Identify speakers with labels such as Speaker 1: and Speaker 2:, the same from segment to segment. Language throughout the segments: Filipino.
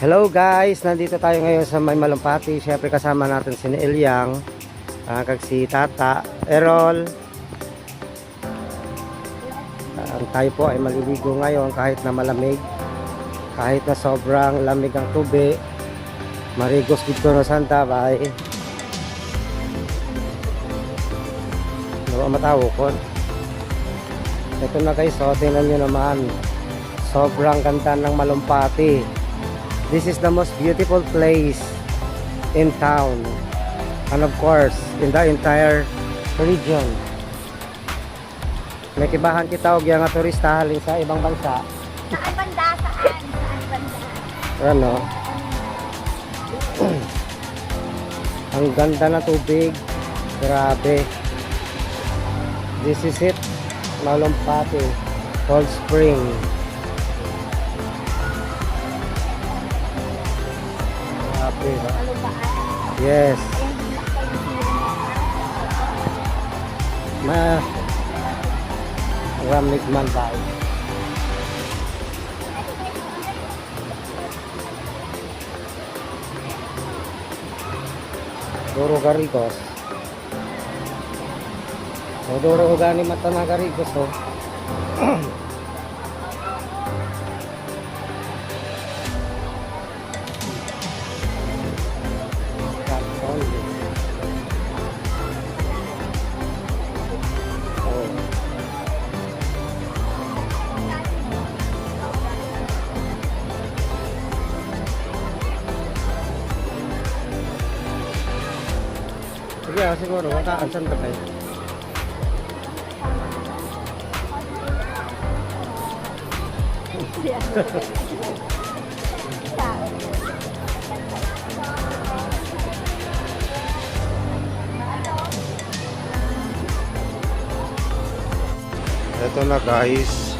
Speaker 1: Hello guys, nandito tayo ngayon sa May Malumpati. Siyempre kasama natin si Elyang, uh, kag si Tata, Errol. Ah, tayo po ay maliligo ngayon kahit na malamig. Kahit na sobrang lamig ang tubig. Marigos dito na Santa Bay. Ano matawo ko? Ito na guys, so tingnan nyo naman. Sobrang ganda ng Malumpati. This is the most beautiful place in town. And of course, in the entire region. May kibahan kita og nga turista halin sa ibang bansa.
Speaker 2: Saan banda? Saan? Saan banda?
Speaker 1: Ano? Ang ganda ng tubig. Grabe. This is it. Malumpati. Cold Spring. Grabe. ba?
Speaker 2: Malubaan.
Speaker 1: Yes. Ma Ramig man tayo. Duro garigos. O duro gani mata na garigos oh. Sige, ah, siguro. Mataan, saan ba tayo? Ito na guys.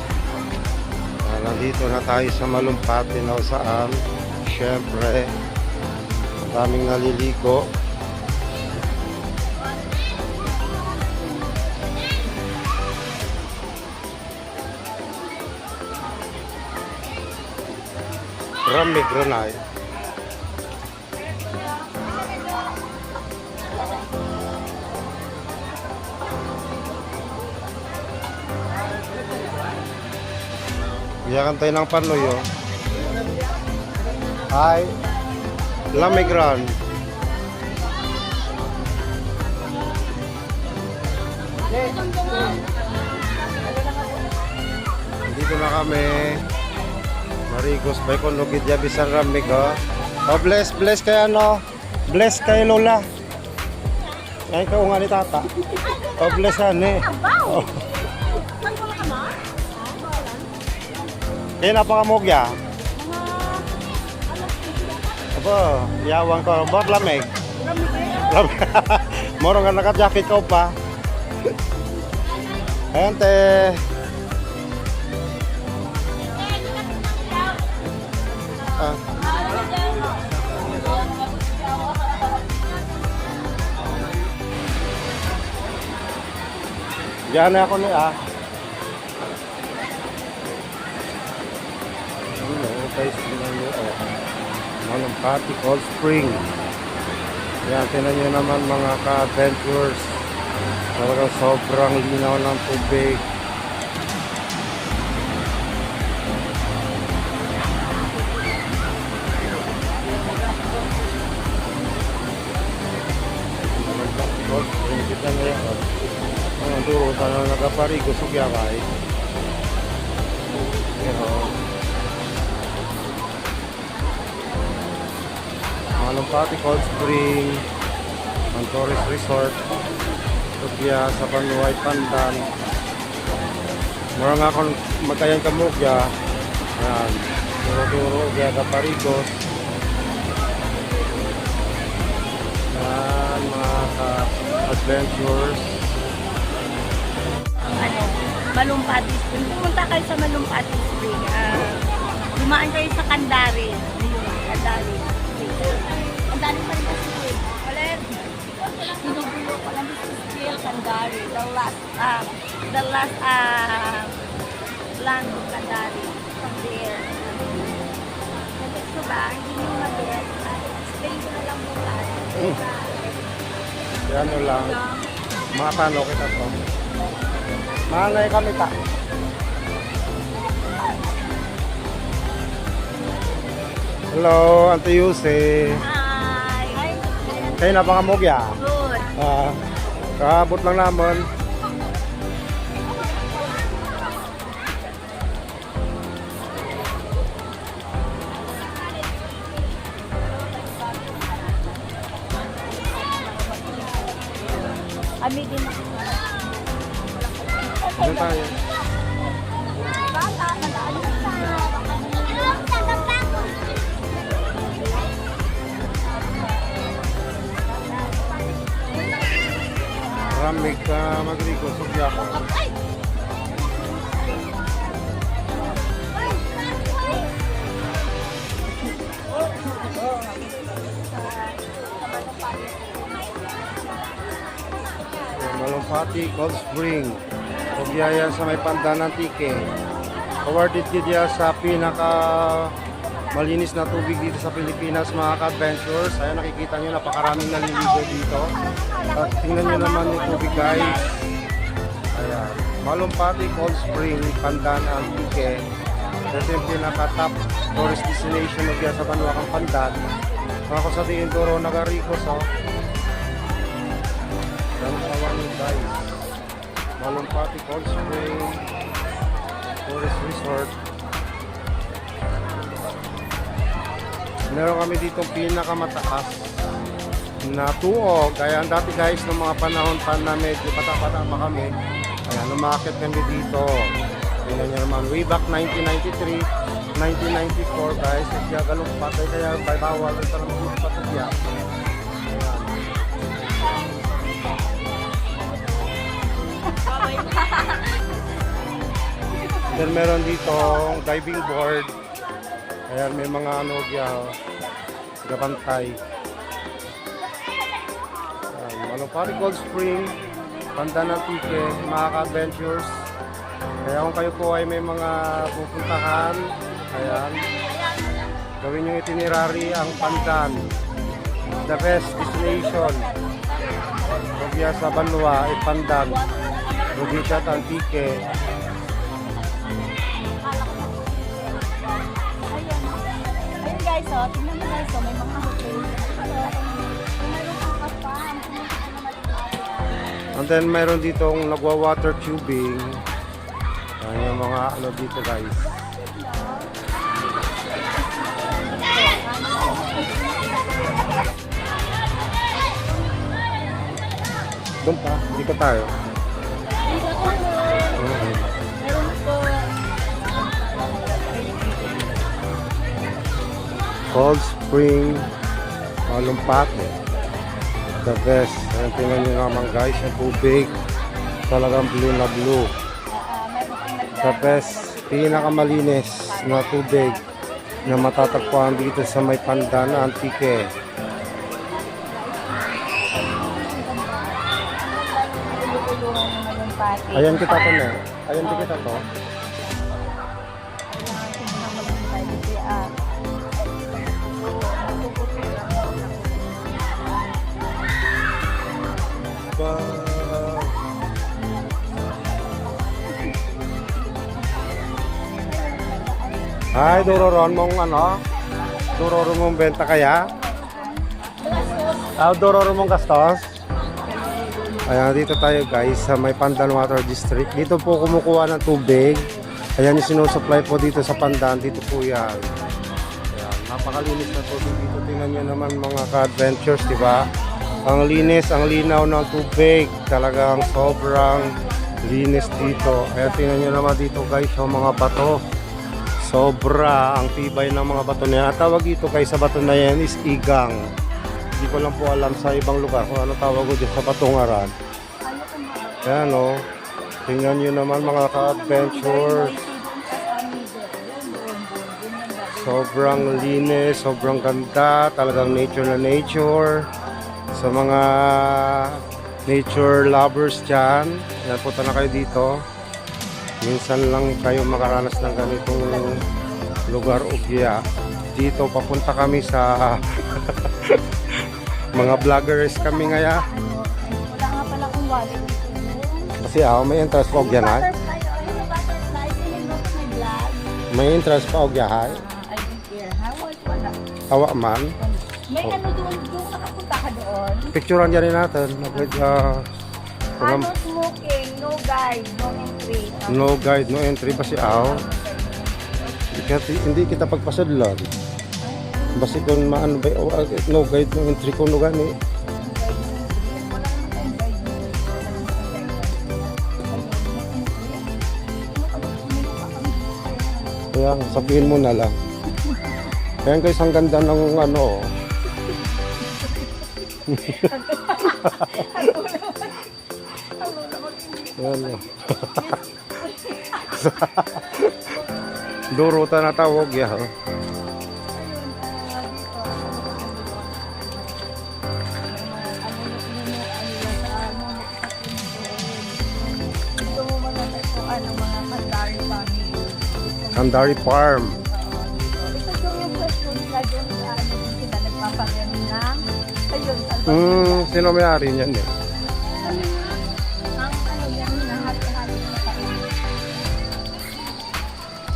Speaker 1: Ah, nandito na tayo sa Malumpati na saan. Siyempre, daming naliligo. Rami Granay. Iyakan tayo ng panuyo. Hi. Lamigran. Dito na kami. Marigos by Konugid Yabisan Ramig oh. Oh, bless, bless kay ano? Bless kay Lola. Ay, ikaw nga ni Tata. Oh, bless ani. Oh. Kaya napangamugya. Apa, yawang ko. Bot lamig. Lamig. Moro nga naka-jacket ko pa. Ayan, te. Diyan ako ni ah. Ano, guys, tingnan nyo, oh. Manong Pati Cold Spring. Yan, tingnan nyo naman mga ka-adventures. Talagang sobrang linaw ng tubig. Nagaparigo, sugyakay. Pero, Malumpati Cold Spring, ang tourist resort, Tugya sa Panuay Pandan. Mura nga akong magkayan kamugya. Yan. Duro-duro, Gya Caparigos. Yan, mga ka-adventures.
Speaker 2: Malumpati Spring. Pumunta kayo sa Malumpati Spring. Ah, dumaan kayo sa Kandari. Ayun, Kandari. Kandari pa rin kasi po eh. Wala yan. Sinubulo ko lang is still Kandari. The last, ah, the last, ah, land of Kandari. From there. Nandito ba? Hindi
Speaker 1: Yan ano lang. Mga paano kita to. Manay kami ta. Hello, Ante Yuse.
Speaker 2: Hi!
Speaker 1: Kayo na baka mugya.
Speaker 2: Good!
Speaker 1: Ah, kaabot lang naman. Malumpati, Cold Spring. Sugya sa may pandanan tike. Awarded kidya sa pinaka malinis na tubig dito sa Pilipinas mga ka-adventures. Ayan nakikita nyo napakaraming naliligo dito. At tingnan nyo naman yung tubig guys. Ayan. Malumpati Cold Spring, Pandan, Antique. Ito yung pinaka-top tourist destination na diyan sa Banuakang Pandan. Mga ko sa Indoro, Nagaricos, oh. Yan one guys. Malumpati Cold Spring Tourist Resort. Meron kami dito pinakamataas na tuog. Kaya ang dati guys, nung mga panahon pa na medyo pata-pata pa kami, kaya lumakit kami dito. Tingnan nyo naman, way back 1993, 1994 guys, kaya galong patay kaya bawal ang parang mga Then meron dito diving board. Ayan, may mga ano diya, gabantay. Ayan, Malupari Cold Spring, Pandan Antique, mga ka-adventures. Kaya kung kayo po ay may mga pupuntahan, ayan, gawin yung itinerary ang Pandan. The best destination. Rubia sa Banwa, Pandan. Rubia at Antique.
Speaker 2: Ayun guys, oh, tingnan mo guys, oh, may mga hotel.
Speaker 1: And then mayroon ditong nagwa-water tubing. Ayan yung mga ano dito guys. Doon pa, dito tayo. Cold Spring Malumpate. The best. Ayan, tingnan nyo naman guys, yung tubig. Talagang blue na blue. The best, pinakamalinis na tubig na matatagpuan dito sa may Pandan Antique.
Speaker 2: Tulungan naman yung pati.
Speaker 1: Ayan kita to na. Ayan kita to. Ay, duroron mong ano? Duroron mong benta kaya? Ah, duroron mong gastos? Ayan, dito tayo guys sa may Pandan Water District. Dito po kumukuha ng tubig. Ayan yung sinusupply po dito sa Pandan. Dito po yan. Ayan, napakalinis na tubig dito. Tingnan nyo naman mga ka-adventures, di ba? Ang linis, ang linaw ng tubig. Talagang sobrang linis dito. Ayan, tingnan nyo naman dito guys, yung mga bato. Sobra ang tibay ng mga bato niya. Ang tawag dito kay sa bato na yan is igang. Hindi ko lang po alam sa ibang lugar kung ano tawag ko dito sa batungaran. Ayan o. Tingnan nyo naman mga ka-adventures. Sobrang linis, sobrang ganda. Talagang nature na nature. Sa mga nature lovers dyan, yan punta na kayo dito. Minsan lang kayo makaranas ng ganitong lugar o giya. Dito papunta kami sa Mga vloggers kami ngaya.
Speaker 2: Wala nga pala akong wallet.
Speaker 1: Kasi ah, may interest pa og yan ay.
Speaker 2: Oh, may
Speaker 1: interest pa og yahay.
Speaker 2: Ah.
Speaker 1: Awa man.
Speaker 2: May
Speaker 1: Oh.
Speaker 2: ano doon, doon nakapunta ka doon.
Speaker 1: Picturean dyan natin. Ah,
Speaker 2: Ano smoking, no guide, no entry.
Speaker 1: No guide, no entry pa si Aw. Hindi kita- Hindi kita pagpasadlan. Basi kung maano ba, oh, ah, no guide, no entry ko no gani. Kaya sabihin mo na lang. Kaya guys, ang ganda ng ano. Yan eh. Duruta na tawag ya. oh.
Speaker 2: Kandari
Speaker 1: Farm.
Speaker 2: Ito yung yung question nila doon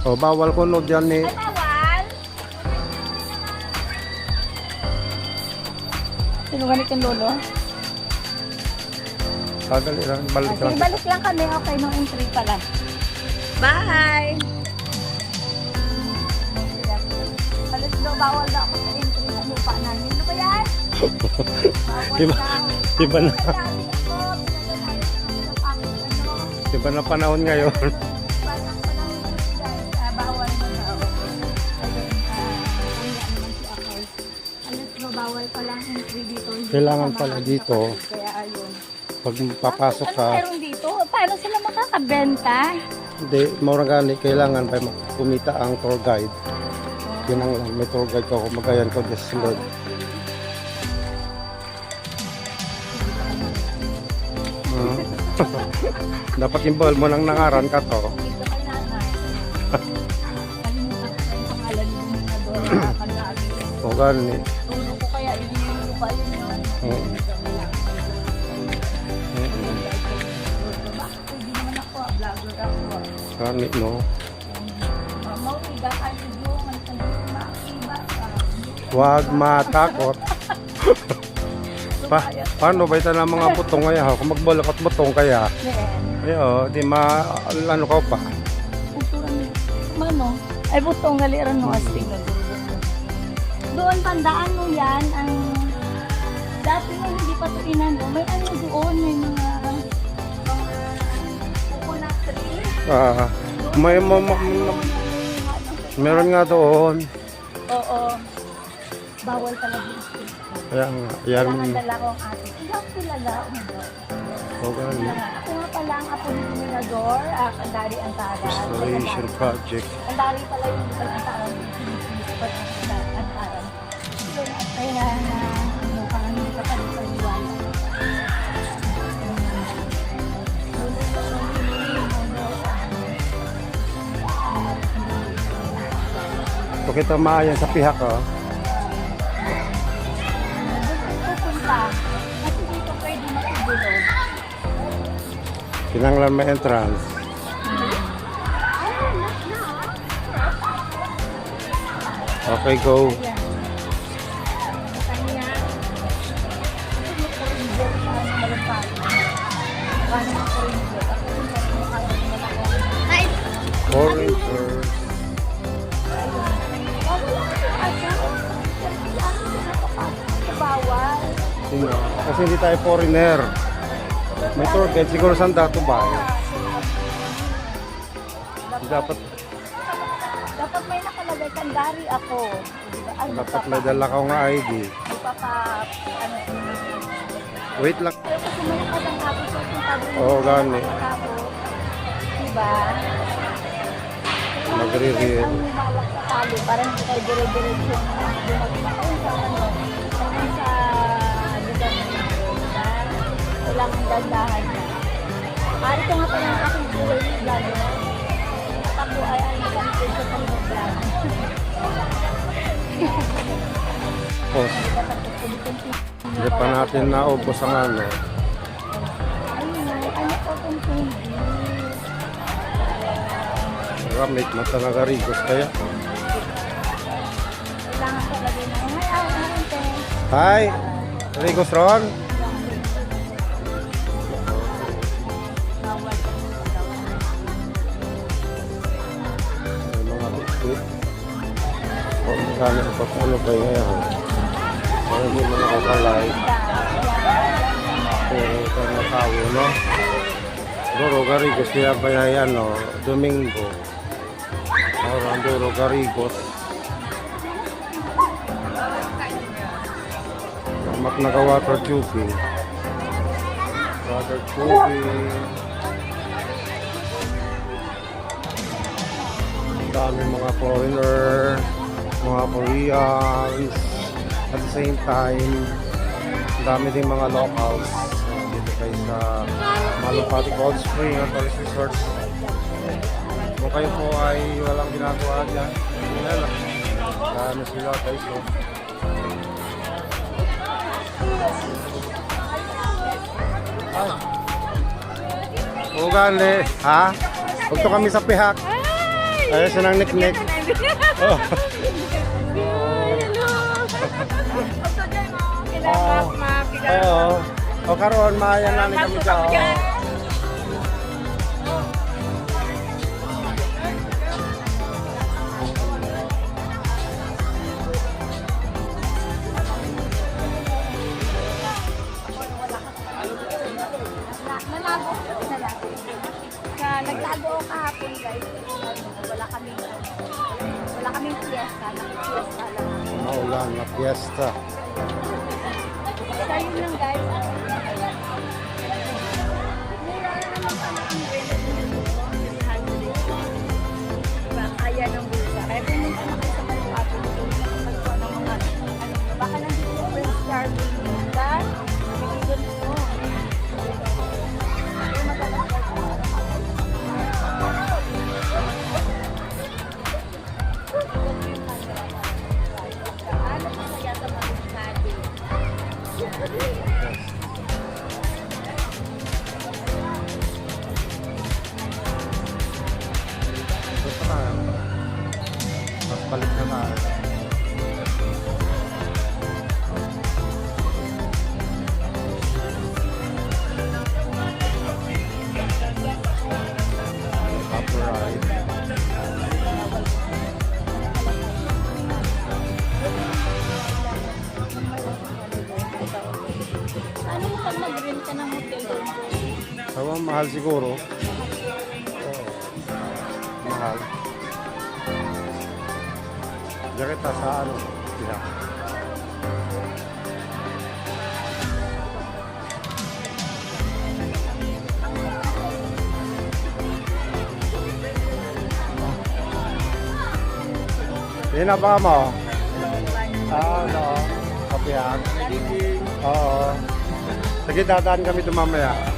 Speaker 1: O, bawal ko no dyan eh.
Speaker 2: Bawal! Sino ganit yung lolo?
Speaker 1: Tagal lang, balik lang.
Speaker 2: balik lang kami. Okay, no entry pala. Bye! Alas daw, bawal daw ako sa entry sa lupa namin. Ano ba yan?
Speaker 1: Iba- iba na. Iba na panahon ngayon.
Speaker 2: bawal pala ang entry dito. Hindi
Speaker 1: Kailangan
Speaker 2: pa
Speaker 1: pala dito.
Speaker 2: Kaya ayun.
Speaker 1: Pag papasok
Speaker 2: Ano
Speaker 1: ka,
Speaker 2: meron dito? Paano sila makakabenta?
Speaker 1: hindi, maurang gani, kailangan pa kumita ang tour guide. Yun ang lang, may tour guide ka kung magayan ko this Lord. Hmm. Dapat involve mo nang nangaran ka to.
Speaker 2: Nanay. Kalimutan ko yung pangalan ni
Speaker 1: gani.
Speaker 2: Tulo ko makiba ka.
Speaker 1: Huwag matakot. pa, paano ba ito ng mga butong kaya? Kung magbalak at butong kaya, ayo, di ma, ano ka pa?
Speaker 2: Mano? Ay, butong galiran no astig na Doon, tandaan mo yan, ang dati nung hindi pa ito inano, may ano doon, may mga mga coconut tree.
Speaker 1: Ah, may, ma, ma-
Speaker 2: Doon,
Speaker 1: meron nga doon.
Speaker 2: Oo. Bawal talaga yung.
Speaker 1: Kaya nga, yan.
Speaker 2: Kailangan dala ko ang ating. Ikaw kilala ako mo.
Speaker 1: O gani.
Speaker 2: Ako nga pala ang apo ni Mirador, ah, Kandari Antara.
Speaker 1: Restoration project.
Speaker 2: Kandari pala yung Bukal. Yun, at kaya na, ano, parang hindi ka pa rin paniwala.
Speaker 1: Kung kita maayan sa pihak, oh.
Speaker 2: Pupunta. Kasi dito pwede makigulo.
Speaker 1: Kinanglan may entrance. Okay, go.
Speaker 2: Ayan.
Speaker 1: Foreigner. May tour guide, siguro saan dato ba? Dapat,
Speaker 2: Dapat may nakalagay kandari ako. Diba? Ay,
Speaker 1: dapat may dala ka nga ID.
Speaker 2: Ano,
Speaker 1: Wait lang. Oo, gani.
Speaker 2: Tapos, diba?
Speaker 1: Magre-real.
Speaker 2: Parang hindi kayo dire-diretso yung dumagmak. Ayun sa ano, Kailangan dandahan na. Ah, ito nga pala ang aking buhay ni vlogger. Ako ay ang pwede sa pag-vlog.
Speaker 1: tapos. Hindi pa natin naubos ang ano. Ramit na talaga rigos kaya. Hi! Rigos Ron? O, magkano pa pa yun ngayon? Para hindi mo nakakalay. Pero ito na tao, no? Duro Garigos, kaya ba yan, no? Domingo. Ahora, Duro Garigos. Mak naka water tubing. Water tubing. Ang dami mga foreigner, mga Koreans. At the same time, dami din mga locals. Dito kayo sa Malupati Cold Spring at Tourist Resorts. Kung kayo po ay walang ginagawa dyan, yun na lang. Ano sila guys, oh. Ugali, ha? Punto kami sa pihak. Ayun siya ng niknik. Oh. Oo. O karon maayan namin kami dyan.
Speaker 2: Nalago ko na lang. Na nagtago ako kahapon guys. Wala kaming wala kaming fiesta, nag-fiesta lang.
Speaker 1: Maulan na fiesta.
Speaker 2: Yun lang guys.
Speaker 1: Mahal siguro. Oo. Mahal. Diyan kita sa ano, pihak. Yun na ba mo? Ah, no. Kapihan. Oo. Sige, dadaan kami ito mamaya.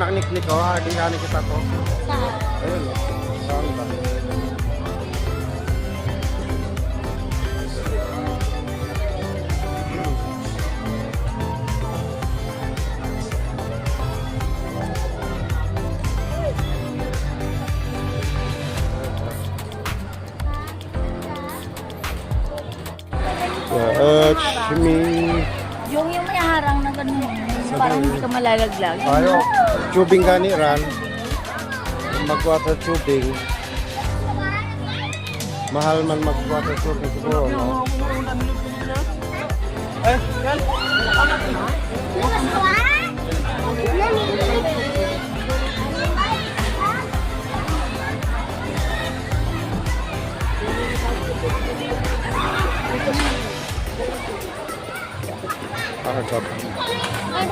Speaker 1: Nakniknik ko, ha? Di ka kita to.
Speaker 2: Saan?
Speaker 1: Ayun, saan ba? Touch me.
Speaker 2: Yung yung may harang na ganun. Parang hindi ka malalaglag.
Speaker 1: Ayo, tubing gani ran. Mag-water tubing. Mahal man mag-water tubing siguro, no? Ah, sarap. We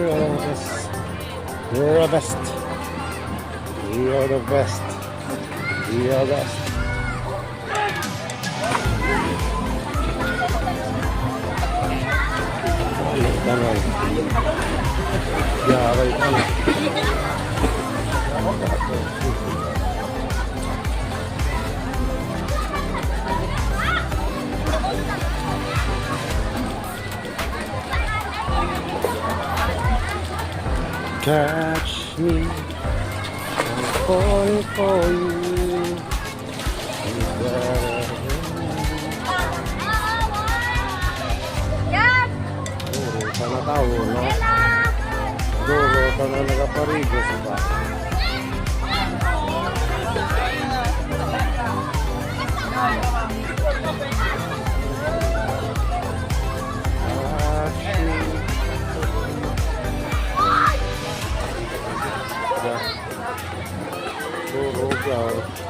Speaker 1: are the best. We are the best. We are the best. We are the best. Ganon. Yaray Catch me. I'm falling for you. You better Duro ka na tao, no? Duro ka na nagaparigo sa ba? Yeah.